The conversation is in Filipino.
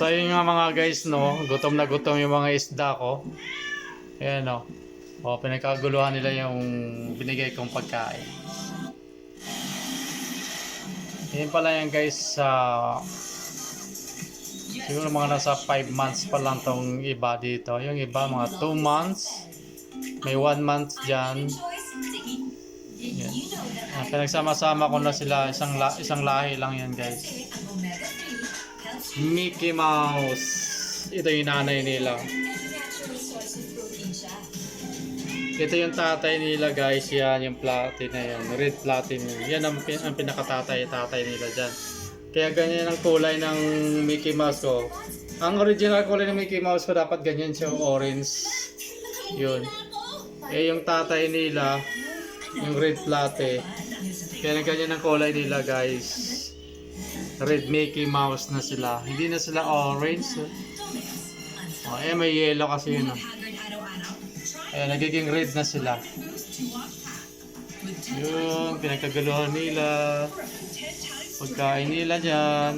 So yun nga mga guys no, gutom na gutom yung mga isda ko. Ayan no. O, pinagkaguluhan nila yung binigay kong pagkain. Yan pala yan guys sa siguro mga nasa 5 months pa lang tong iba dito. Yung iba mga 2 months. May 1 month dyan. Yan. Ah, pinagsama-sama ko na sila. Isang, la- isang lahi lang yan guys. Mickey Mouse. Ito yung nanay nila. Ito yung tatay nila guys. Yan yung platin na yan. Red platin. Yan ang, pin- ang pinakatatay tatay nila dyan. Kaya ganyan ang kulay ng Mickey Mouse ko. Ang original kulay ng Mickey Mouse ko dapat ganyan siya orange. Yun. Eh yung tatay nila, yung red platte. Kaya ganyan ang kulay nila guys. Red Mickey Mouse na sila. Hindi na sila orange. Oh, eh may yellow kasi yun. Oh. Eh nagiging red na sila. Yun, pinagkagaluhan nila. Pagkain nila dyan.